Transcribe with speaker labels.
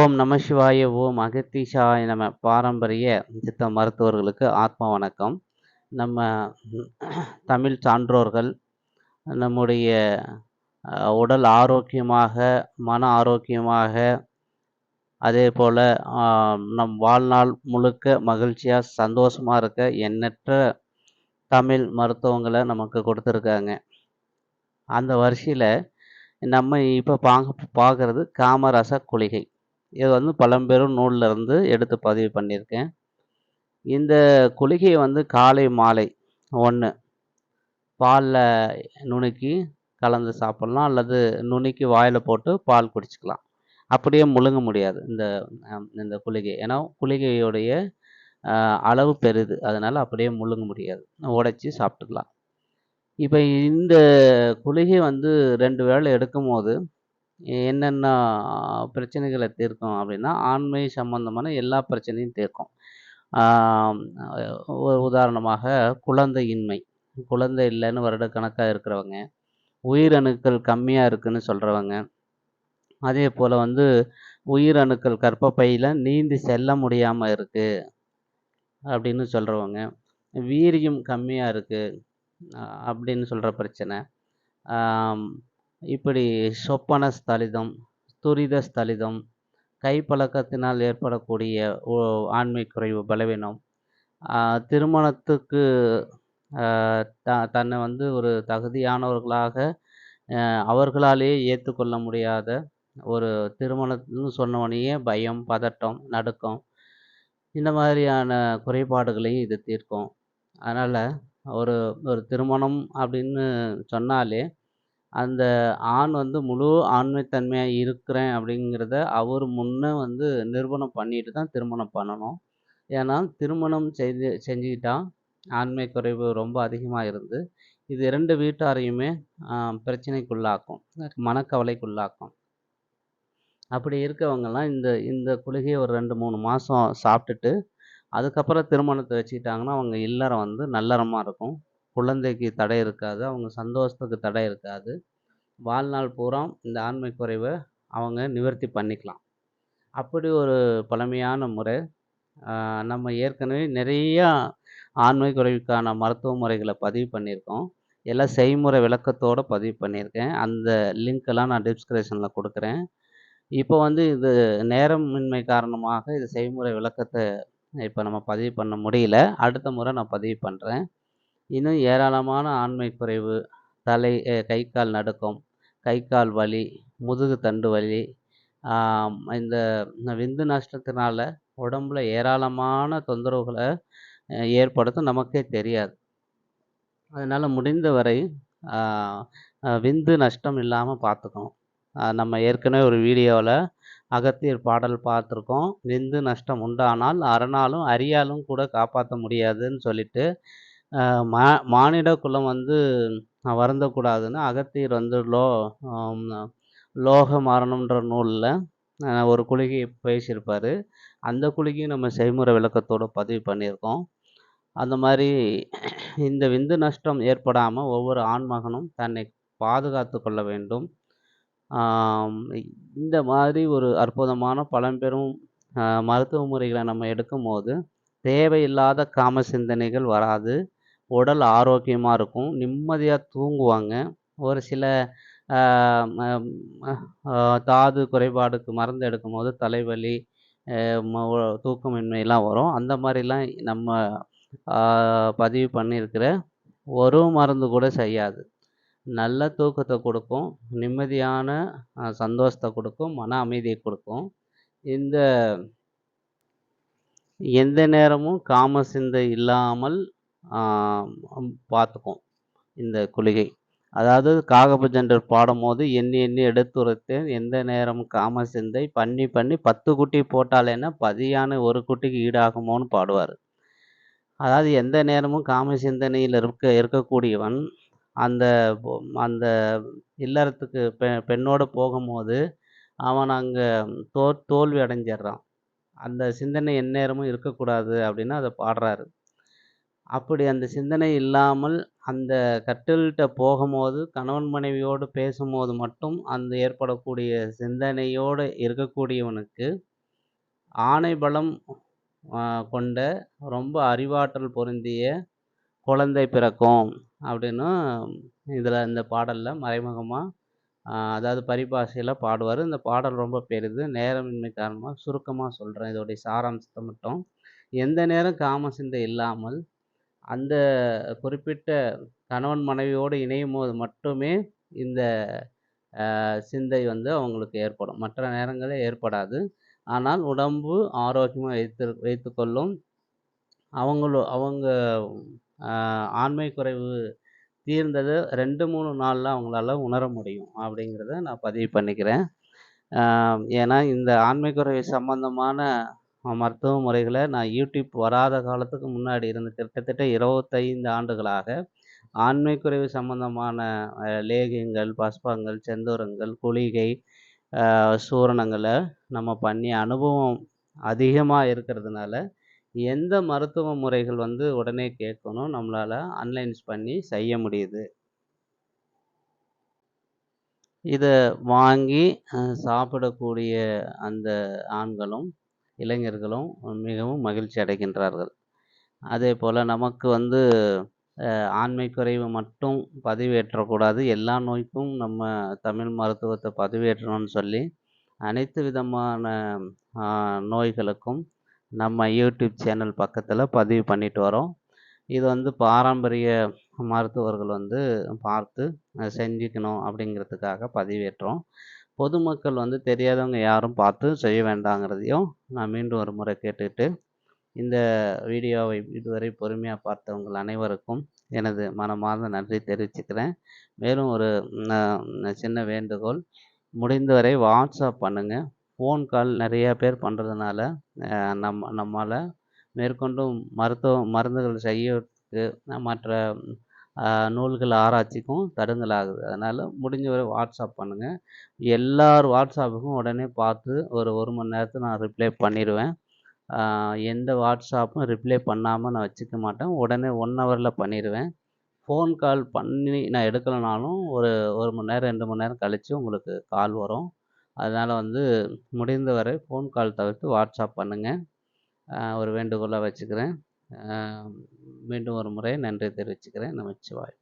Speaker 1: ஓம் நம சிவாய ஓம் அகத்தீஷாய நம. பாரம்பரிய சித்த மருத்துவர்களுக்கு ஆத்ம வணக்கம். நம்ம தமிழ் சான்றோர்கள் நம்முடைய உடல் ஆரோக்கியமாக மன ஆரோக்கியமாக அதே போல் நம் வாழ்நாள் முழுக்க மகிழ்ச்சியாக சந்தோஷமாக இருக்க எண்ணற்ற தமிழ் மருத்துவங்களை நமக்கு கொடுத்துருக்காங்க. அந்த வரிசையில் நம்ம இப்போ பார்க்க பார்க்குறது காமரச குளிகை. இது வந்து பழம்பெரும் நூல்லேருந்து எடுத்து பதிவு பண்ணியிருக்கேன். இந்த குளிகையை வந்து காலை மாலை ஒன்று பாலில் நுணுக்கி கலந்து சாப்பிட்லாம். அல்லது நுணுக்கி வாயில் போட்டு பால் குடிச்சிக்கலாம். அப்படியே முழுங்க முடியாது இந்த இந்த குளிகை. ஏன்னா குளிகையுடைய அளவு பெருது. அதனால் அப்படியே முழுங்க முடியாது. உடைச்சி சாப்பிட்டுக்கலாம். இப்போ இந்த குளிகை வந்து ரெண்டு வேளை எடுக்கும் போது என்னென்ன பிரச்சனைகளை தீர்க்கும் அப்படின்னா ஆண்மை சம்பந்தமான எல்லா பிரச்சனையும் தீர்க்கும். உதாரணமாக குழந்தையின்மை. குழந்தை இல்லைன்னு வருடக்கணக்காக இருக்கிறவங்க உயிரணுக்கள் கம்மியாக இருக்குன்னு சொல்கிறவங்க அதே போல் வந்து உயிரணுக்கள் கர்ப்பப்பையில் நீந்தி செல்ல முடியாமல் இருக்குது அப்படின்னு சொல்கிறவங்க வீரியம் கம்மியாக இருக்குது அப்படின்னு சொல்கிற பிரச்சனை. இப்படி சொப்பன ஸ்தலிதம் துரித ஸ்தலிதம் கைப்பழக்கத்தினால் ஏற்படக்கூடிய ஓ- ஆண்மை குறைவு பலவீனம் திருமணத்துக்கு த தன்னை வந்து ஒரு தகுதியானவர்களாக அவர்களாலேயே ஏற்றுக்கொள்ள முடியாத ஒரு திருமணம்னு சொன்னவனையே பயம் பதட்டம் நடுக்கம் இந்த மாதிரியான குறைபாடுகளையும் இது தீர்க்கும். அதனால் ஒரு ஒரு திருமணம் அப்படின்னு சொன்னாலே அந்த ஆண் வந்து முழு ஆண்மைத்தன்மையாக இருக்கிறேன் அப்படிங்கிறத அவர் முன்னே வந்து நிரூபணம் பண்ணிட்டு தான் திருமணம் பண்ணணும். ஏன்னா திருமணம் செய்து செஞ்சுக்கிட்டா ஆண்மை குறைவு ரொம்ப அதிகமாக இருந்து இது இரண்டு வீட்டாரையுமே பிரச்சனைக்குள்ளாக்கும் மனக்கவலைக்குள்ளாக்கும். அப்படி இருக்கவங்கெல்லாம் இந்த இந்த குளிகையை ஒரு ரெண்டு மூணு மாதம் சாப்பிட்டுட்டு அதுக்கப்புறம் திருமணத்தை வச்சுக்கிட்டாங்கன்னா அவங்க இல்லறம் வந்து நல்லறமாக இருக்கும். குழந்தைக்கு தடை இருக்காது அவங்க சந்தோஷத்துக்கு தடை இருக்காது. வாழ்நாள் பூரா இந்த ஆண்மை குறைவை அவங்க நிவர்த்தி பண்ணிக்கலாம். அப்படி ஒரு பழமையான முறை நம்ம ஏற்கனவே நிறையா ஆண்மை குறைவுக்கான மருத்துவ முறைகளை பதிவு பண்ணியிருக்கோம். எல்லாம் செய்முறை விளக்கத்தோடு பதிவு பண்ணியிருக்கேன். அந்த லிங்க்கெல்லாம் நான் டிஸ்கிரிப்ஷனில் கொடுக்குறேன். இப்போ வந்து இது நேரமின்மை காரணமாக இது செய்முறை விளக்கத்தை இப்போ நம்ம பதிவு பண்ண முடியல. அடுத்த முறை நான் பதிவு பண்ணுறேன் இன்னும் ஏராளமான ஆண்மை குறைவு தலை கை கால் நடுக்கம் கை கால் வலி முதுகு தண்டு வலி இந்த விந்து நஷ்டத்தினால உடம்புல ஏராளமான தொந்தரவுகளை ஏற்படுத்தும் நமக்கே தெரியாது. அதனால் முடிந்த வரை ஆஹ், விந்து நஷ்டம் இல்லாமல் பார்த்துக்கணும் ஆஹ், நம்ம ஏற்கனவே ஒரு வீடியோவில் அகத்தியர் பாடல் பார்த்துருக்கோம் விந்து நஷ்டம் உண்டானால் அறனாலும் அரியாலும் கூட காப்பாற்ற முடியாதுன்னு சொல்லிட்டு மா மானிட குலம் வந்து வருந்தக்கூடாதுன்னு அகத்தியர் வந்து லோ லோக மரணம்ன்ற நூலில் ஒரு குளிகையை பேசியிருப்பார். அந்த குளிகையும் நம்ம செய்முறை விளக்கத்தோடு பதிவு பண்ணியிருக்கோம். அந்த மாதிரி இந்த விந்து நஷ்டம் ஏற்படாமல் ஒவ்வொரு ஆண்மகனும் தன்னை பாதுகாத்து கொள்ள வேண்டும். இந்த மாதிரி ஒரு அற்புதமான பழம்பெரும் மருத்துவ முறைகளை நம்ம எடுக்கும்போது தேவையில்லாத காம சிந்தனைகள் வராது. உடல் ஆரோக்கியமாக இருக்கும் நிம்மதியாக தூங்குவாங்க. ஒரு சில தாது குறைபாடுக்கு மருந்து எடுக்கும் போது தலைவலி ஆஹ், தூக்கமின்மைலாம் வரும். அந்த மாதிரிலாம் நம்ம பதிவு பண்ணியிருக்கிற ஒரு மருந்து கூட செய்யாது. நல்ல தூக்கத்தை கொடுக்கும் நிம்மதியான சந்தோஷத்தை கொடுக்கும் மன அமைதியை கொடுக்கும். இந்த எந்த நேரமும் காம சிந்தை இல்லாமல் பார்த்துக்கும் இந்த குளிகை. அதாவது காகபஜண்டர் பாடும்போது எண்ணி எண்ணி எடுத்துரைத்தேன். எந்த நேரமும் காம சிந்தை பண்ணி பண்ணி பத்து குட்டி போட்டாலேன்னா பதியான ஒரு குட்டிக்கு ஈடாகுமோன்னு பாடுவார். அதாவது எந்த நேரமும் காம சிந்தனையில் இருக்க இருக்கக்கூடியவன் அந்த அந்த இல்லறத்துக்கு பெ பெண்ணோடு போகும்போது அவன் அங்கே தோ தோல்வி அடைஞ்சிடுறான் அந்த சிந்தனை எந்நேரமும் இருக்கக்கூடாது அப்படின்னு அதை பாடுறாரு. அப்படி அந்த சிந்தனை இல்லாமல் அந்த கட்டில்கிட்ட போகும்போது கணவன் மனைவியோடு பேசும்போது மட்டும் அந்த ஏற்படக்கூடிய சிந்தனையோடு இருக்கக்கூடியவனுக்கு ஆணை பலம் கொண்ட ரொம்ப அறிவாற்றல் பொருந்திய குழந்தை பிறக்கும் அப்படின்னு இதில் இந்த பாடலில் மறைமுகமாக அதாவது பரிபாஷையில் பாடுவார். இந்த பாடல் ரொம்ப பெரிது. நேரமின்மை காரணமாக சுருக்கமாக சொல்கிறேன் இதோடைய சாராம்சத்தை மட்டும். எந்த நேரம் காம சிந்தை இல்லாமல் அந்த குறிப்பிட்ட கணவன் மனைவியோடு இணையும் போது மட்டுமே இந்த சிந்தை வந்து அவங்களுக்கு ஏற்படும். மற்ற நேரங்களில் ஏற்படாது. ஆனால் உடம்பு ஆரோக்கியமாக வைத்து வைத்துக்கொள்ளும். அவங்களோ அவங்க ஆண்மை குறைவு தீர்ந்தது ரெண்டு மூணு நாளில் அவங்களால உணர முடியும் அப்படிங்கிறத நான் பதிவு பண்ணிக்கிறேன். ஏன்னா இந்த ஆண்மை குறைவு சம்பந்தமான மருத்துவ முறைகளை நான் யூடியூப் வராத காலத்துக்கு முன்னாடி இருந்து கிட்டத்தட்ட இருபத்தைந்து ஆண்டுகளாக ஆண்மை குறைவு சம்பந்தமான லேகியங்கள் பஸ்பங்கள் செந்தூரங்கள் குளிகை சூரணங்களை நம்ம பண்ணி அனுபவம் அதிகமாக இருக்கிறதுனால எந்த மருத்துவ முறைகள் வந்து உடனே கேட்கணும் நம்மளால் அன்லைன்ஸ் பண்ணி செய்ய முடியுது. இதை வாங்கி சாப்பிடக்கூடிய அந்த ஆண்களும் இளைஞர்களும் மிகவும் மகிழ்ச்சி அடைகின்றார்கள். அதே போல் நமக்கு வந்து ஆண்மை குறைவு மட்டும் பதிவேற்றக்கூடாது. எல்லா நோய்க்கும் நம்ம தமிழ் மருத்துவத்தை பதிவேற்றணும்னு சொல்லி அனைத்து விதமான நோய்களுக்கும் நம்ம யூடியூப் சேனல் பக்கத்தில் பதிவு பண்ணிட்டு வரோம். இது வந்து பாரம்பரிய மருத்துவர்கள் வந்து பார்த்து செஞ்சுக்கணும் அப்படிங்கிறதுக்காக பதிவேற்றோம். பொதுமக்கள் வந்து தெரியாதவங்க யாரும் பார்த்து செய்ய வேண்டாங்கிறதையும் நான் மீண்டும் ஒரு முறை கேட்டுக்கிட்டு இந்த வீடியோவை இதுவரை பொறுமையாக பார்த்தவங்கள் அனைவருக்கும் எனது மனமார்ந்த நன்றி தெரிவிச்சுக்கிறேன். மேலும் ஒரு சின்ன வேண்டுகோள். முடிந்தவரை வாட்ஸ்அப் பண்ணுங்கள் ஃபோன் கால் நிறையா பேர் பண்ணுறதுனால நம்ம நம்மால் மேற்கொண்டும் மருத்துவ மருந்துகள் செய்யறதுக்கு மற்ற நூல்கள் ஆராய்ச்சிக்கும் தடங்கலாகுது அதனால் முடிஞ்ச வரை வாட்ஸ்அப் பண்ணுங்கள் எல்லார் வாட்ஸ்அப்புக்கும் உடனே பார்த்து ஒரு ஒரு மணி நேரத்தில் நான் ரிப்ளை பண்ணிடுவேன் எந்த வாட்ஸ்அப்பும் ரிப்ளை பண்ணாமல் நான் வச்சுக்க மாட்டேன். உடனே ஒன் ஹவரில் பண்ணிடுவேன் ஃபோன் கால் பண்ணி நான் எடுக்கலைனாலும் ஒரு ஒரு மணி நேரம் ரெண்டு மணி நேரம் கழித்து உங்களுக்கு கால் வரும். அதனால் வந்து முடிந்தவரை ஃபோன் கால் தவிர்த்து வாட்ஸ்அப் பண்ணுங்கள் ஒரு வேண்டுகோளாக வச்சுக்கிறேன். மீண்டும் ஒரு முறை நன்றி தெரிவிச்சுக்கிறேன். நமச்சிவாய்